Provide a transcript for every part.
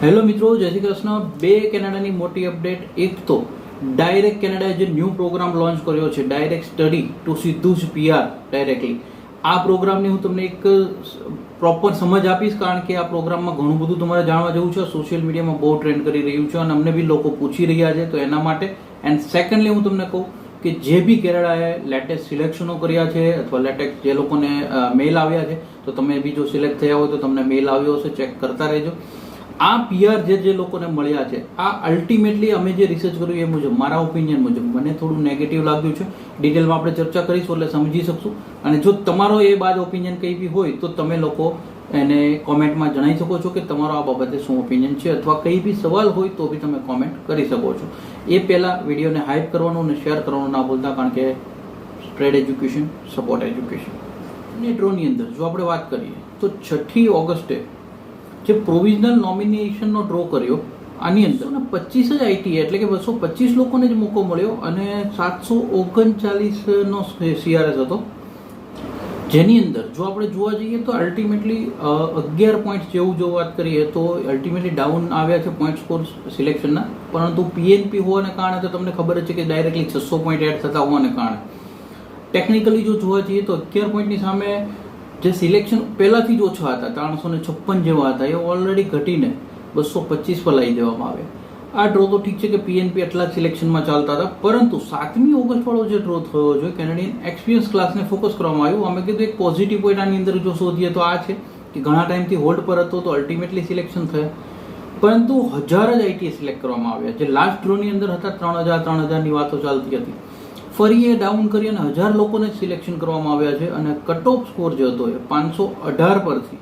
Hello મિત્રો, જય શ્રી કૃષ્ણ. બે કેનેડાની મોટી અપડેટ. એક તો, ડાયરેક્ટ કેનેડાએ જે ન્યૂ પ્રોગ્રામ લોન્ચ કર્યો છે, ડાયરેક્ટ સ્ટડી ટુ સીધું જ પીઆર ડાયરેક્ટલી. આ પ્રોગ્રામની હું તમને એક પ્રોપર સમજ આપીશ, કારણ કે આ પ્રોગ્રામમાં ઘણું બધું તમારે જાણવા જેવું છે. સોશિયલ મીડિયામાં બહુ ટ્રેન્ડ કરી રહ્યું છે અને અમને બી લોકો પૂછી રહ્યા છે, તો એના માટે. એન્ડ સેકન્ડલી હું તમને કહું કે જે બી કેનેડાએ લેટેસ્ટ સિલેક્શનો કર્યા છે, અથવા લેટેસ્ટ જે લોકોને મેલ આવ્યા છે, તો તમે બી જો સિલેક્ટ થયા હોય તો તમને મેલ આવ્યો હશે, ચેક કરતા રહેજો. આ પીઆર જે જે લોકોને મળ્યા છે, આ અલ્ટિમેટલી અમે જે રિસર્ચ કર્યું એ મુજબ, મારા ઓપિનિયન મુજબ, મને થોડું નેગેટિવ લાગ્યું છે. ડિટેલમાં આપણે ચર્ચા કરીશું એટલે સમજી શકશું. અને જો તમારો એ બાદ ઓપિનિયન કંઈ બી હોય, તો તમે લોકો એને કોમેન્ટમાં જણાવી શકો છો કે તમારો આ બાબતે શું ઓપિનિયન છે, અથવા કંઈ બી સવાલ હોય તો બી તમે કોમેન્ટ કરી શકો છો. એ પહેલાં વિડીયોને હાઇપ કરવાનું અને શેર કરવાનું ના ભૂલતા, કારણ કે સ્પ્રેડ એજ્યુકેશન સપોર્ટ એજ્યુકેશન નેટ્રોની અંદર, જો આપણે વાત કરીએ, તો છઠ્ઠી ઓગસ્ટે જે પ્રોવિઝનલ નોમિનેશનનો ડ્રો કર્યો, આની અંદર અને પચીસ જ આઈટી એટલે કે બસો પચીસ લોકોને જ મોકો મળ્યો અને સાતસો ઓગણચાલીસનો સીઆરએસ હતો. જેની અંદર જો આપણે જોવા જઈએ તો અલ્ટિમેટલી અગિયાર પોઈન્ટ જેવું જો વાત કરીએ તો અલ્ટિમેટલી ડાઉન આવ્યા છે પોઈન્ટ સ્કોર સિલેક્શનના પરંતુ પીએનપી હોવાને કારણે તો તમને ખબર જ છે કે ડાયરેક્ટલી છસો પોઈન્ટ એડ થતા હોવાને કારણે. ટેકનિકલી જો જોવા જઈએ તો અગિયાર પોઈન્ટની સામે જે સિલેક્શન પહેલાંથી જ ઓછા હતા, ત્રણસો ને છપ્પન જેવા હતા, એ ઓલરેડી ઘટીને બસો પચીસ પર લાવી દેવામાં આવે. આ ડ્રો તો ઠીક છે કે પીએનપી આટલા સિલેક્શનમાં ચાલતા હતા, પરંતુ સાતમી ઓગસ્ટ વાળો જે ડ્રો થયો છે કેનેડિયન એક્સપિરિયન્સ ક્લાસને ફોકસ કરવામાં આવ્યું. અમે કીધું, એક પોઝિટિવ પોઈન્ટ આની અંદર જો શોધીએ તો આ છે કે ઘણા ટાઈમથી હોલ્ડ પર હતો તો અલ્ટિમેટલી સિલેક્શન થયા. પરંતુ હજાર જ આઈટી સિલેક્ટ કરવામાં આવ્યા. જે લાસ્ટ ડ્રોની અંદર હતા, ત્રણ હજાર, ત્રણ હજારની વાતો ચાલતી હતી. ફરી એ ડાઉન કરી અને હજાર લોકોને સિલેક્શન કરવામાં આવ્યા છે અને કટ ઓફ સ્કોર જે હતો એ પાંચસો અઢાર પરથી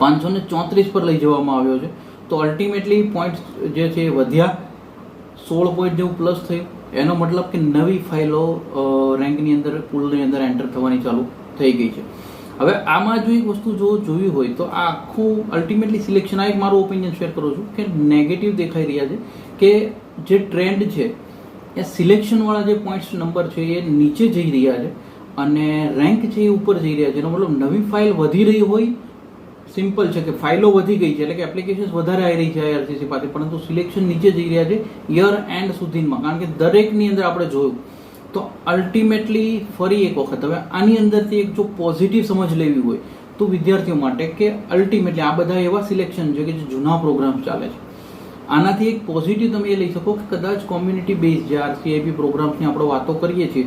પાંચસો ને ચોત્રીસ પર લઈ જવામાં આવ્યો છે. તો અલ્ટિમેટલી પોઈન્ટ જે છે એ વધ્યા. સોળ પોઈન્ટ જેવું પ્લસ થયું. એનો મતલબ કે નવી ફાઇલો રેન્કની અંદર પુલની અંદર એન્ટર થવાની ચાલુ થઈ ગઈ છે. હવે આમાં જો એક વસ્તુ જો જોવી હોય તો આ આખું અલ્ટિમેટલી સિલેક્શન આ એક મારું ઓપિનિયન શેર કરું છું કે નેગેટિવ દેખાઈ રહ્યા છે કે જે ટ્રેન્ડ છે એ સિલેક્શનવાળા જે પોઈન્ટ્સ નંબર છે એ નીચે જઈ રહ્યા છે અને રેન્ક છે એ ઉપર જઈ રહ્યા છે. એનો મતલબ નવી ફાઇલ વધી રહી હોય સિમ્પલ છે કે ફાઇલો વધી ગઈ છે. એટલે કે એપ્લિકેશન્સ વધારે આવી રહી છે આઈઆરસીસી પાસે પરંતુ સિલેક્શન નીચે જઈ રહ્યા છે યર એન્ડ સુધીમાં. કારણ કે દરેકની અંદર આપણે જોયું તો અલ્ટિમેટલી ફરી એક વખત હવે આની અંદરથી એક જો પોઝિટિવ સમજ લેવી હોય તો વિદ્યાર્થીઓ માટે કે અલ્ટિમેટલી આ બધા એવા સિલેક્શન છે કે જે જૂના પ્રોગ્રામ્સ ચાલે છે. આનાથી એક પોઝિટિવ તમે એ લઈ શકો કે કદાચ કોમ્યુનિટી બેઝ જે આરસીઆઈપી પ્રોગ્રામ્સની આપણે વાતો કરીએ છીએ,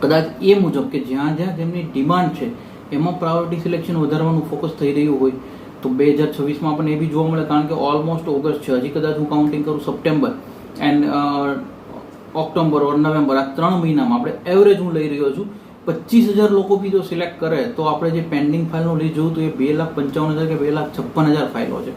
કદાચ એ મુજબ કે જ્યાં જ્યાં જેમની ડિમાન્ડ છે, એમાં પ્રાયોરિટી સિલેક્શન વધારવાનું ફોકસ થઈ રહ્યું હોય, તો બે હજાર છવ્વીસમાં આપણને એ બી જોવા મળે, કારણ કે ઓલમોસ્ટ ઓગસ્ટ છે, હજી કદાચ હું કાઉન્ટિંગ કરું September and October or November આ ત્રણ મહિનામાં આપણે એવરેજ હું લઈ રહ્યો છું, પચીસ હજાર લોકો બી જો સિલેક્ટ કરે, તો આપણે જે પેન્ડિંગ ફાઇલનું લઈ જોયું તો એ બે લાખ પંચાવન હજાર કે બે લાખ છપ્પન હજાર ફાઇલો છે.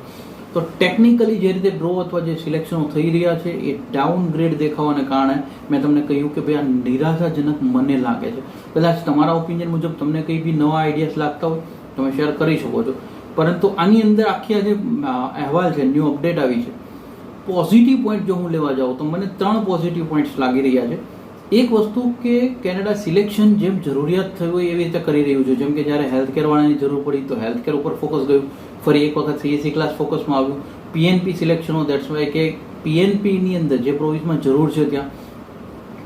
તો ટેકનિકલી જે રીતે ડ્રો અથવા જે સિલેક્શનો થઈ રહ્યા છે, એ ડાઉન ગ્રેડ દેખાવાને કારણે મેં તમને કહ્યું કે ભાઈ આ નિરાશાજનક મને લાગે છે. કદાચ તમારા ઓપિનિયન મુજબ તમને કંઈ બી નવા આઈડિયાસ લાગતા હોય, તમે શેર કરી શકો છો. પરંતુ આની અંદર આખી આ જે અહેવાલ છે ન્યૂ અપડેટ આવી છે. પોઝિટિવ પોઈન્ટ જો હું લેવા જાઉં તો મને ત્રણ પોઝિટિવ પોઈન્ટ્સ લાગી રહ્યા છે. એક વસ્તુ કે કેનેડા સિલેક્શન જેમ જરૂરિયાત થયું હોય એવી રીતે કરી રહ્યું છે. જેમ કે જ્યારે હેલ્થકેર વાળાની જરૂર પડી તો હેલ્થ કેર ઉપર ફોકસ ગયું. ફરી એક વખત સીએસસી ક્લાસ ફોકસમાં આવ્યું. પીએનપી સિલેક્શનો દેટ્સ વાય કે પીએનપીની અંદર જે પ્રોવિઝમાં જરૂર છે ત્યાં.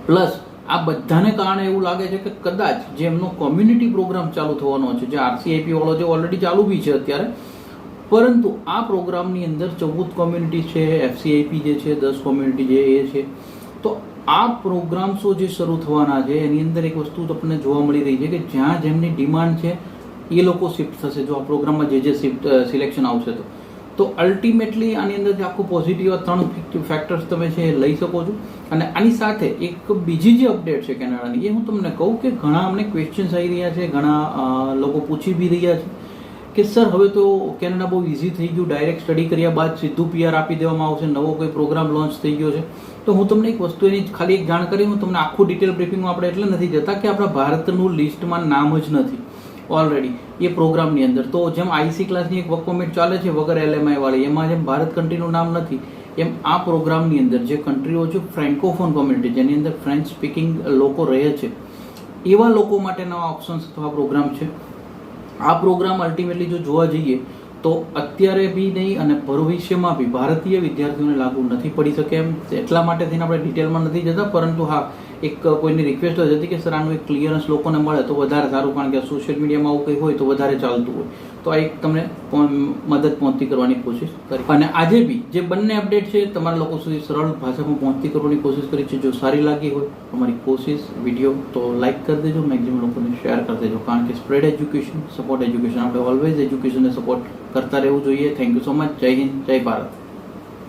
પ્લસ આ બધાને કારણે એવું લાગે છે કે કદાચ જે એમનો કોમ્યુનિટી પ્રોગ્રામ ચાલુ થવાનો છે, જે આરસીઆઈપી વાળો જે ઓલરેડી ચાલુ બી છે અત્યારે, પરંતુ આ પ્રોગ્રામની અંદર ચૌદ કોમ્યુનિટી છે એફસીઆઈપી જે છે, દસ કોમ્યુનિટી જે એ છે, તો આ પ્રોગ્રામ્સો જે શરૂ થવાના છે, એની અંદર એક વસ્તુ તમને જોવા મળી રહી છે કે જ્યાં જેમની ડિમાન્ડ છે, એ લોકો શિફ્ટ થશે, જો આ પ્રોગ્રામમાં જે જે શિફ્ટ સિલેક્શન આવશે તો. તો અલ્ટિમેટલી આની અંદર જે આખું પોઝિટિવ ત્રણ ફેક્ટર્સ તમે છે એ લઈ શકો છો. અને આની સાથે એક બીજી જે અપડેટ છે કેનેડાની, એ હું તમને કહું કે ઘણા અમને ક્વેશ્ચન્સ આવી રહ્યા છે, ઘણા લોકો પૂછી બી રહ્યા છે. કે સર, હવે તો કેનેડા બહુ ઇઝી થઈ ગયું. ડાયરેક્ટ સ્ટડી કર્યા બાદ સીધું પીઆર આપી દેવામાં આવશે. નવો કોઈ પ્રોગ્રામ લોન્ચ થઈ ગયો છે. તો હું તમને એક વસ્તુ એની ખાલી એક જાણ કરી હું તમને આખું ડિટેલ બ્રીફિંગમાં આપણે એટલે નથી જતા કે આપણા ભારતનું લિસ્ટમાં નામ જ નથી. ઓલરેડી એ પ્રોગ્રામની અંદર. તો જેમ આઈસી ક્લાસની એક પરમિટ ચાલે છે, વગર એલએમઆઈ વાળી, એમાં જેમ ભારત કન્ટ્રીનું નામ નથી, એમ આ પ્રોગ્રામની અંદર જે કન્ટ્રીઓ છે ફ્રેન્કોફોન કોમ્યુનિટી જેની અંદર ફ્રેન્ચ સ્પીકિંગ લોકો રહે છે. એવા લોકો માટેના ઓપ્શન્સ અથવા પ્રોગ્રામ છે. આ પ્રોગ્રામ અલ્ટિમેટલી જો જોવા જઈએ, તો અત્યારે બી નહીં અને ભવિષ્યમાં બી ભારતીય વિદ્યાર્થીઓને લાગુ નથી પડી શકે એમ. એટલા માટે થઈને આપણે ડિટેલમાં નથી જતા, પરંતુ હા એક કોઈની રિક્વેસ્ટ જ હતી કે, સર, આનું એક ક્લિયરન્સ લોકોને મળે તો વધારે સારું, કારણ કે સોશિયલ મીડિયામાં આવું કંઈ હોય તો વધારે ચાલતું હોય. તો આ એક તમને મદદ પહોંચતી કરવાની કોશિશ કરી. અને આજે બી જે બંને અપડેટ છે, તમારા લોકો સુધી સરળ ભાષામાં પહોંચતી કરવાની કોશિશ કરી છે. જો સારી લાગી હોય તમારી કોશિશ વીડિયો તો લાઈક કરી દેજો મેક્સિમમ લોકોને શેર કરી દેજો. કારણ કે સ્પ્રેડ એજ્યુકેશન સપોર્ટ એજ્યુકેશન આપણે ઓલવેઝ એજ્યુકેશનને સપોર્ટ કરતા રહેવું જોઈએ. થેન્ક યુ સો મચ જય હિન્દ, જય ભારત.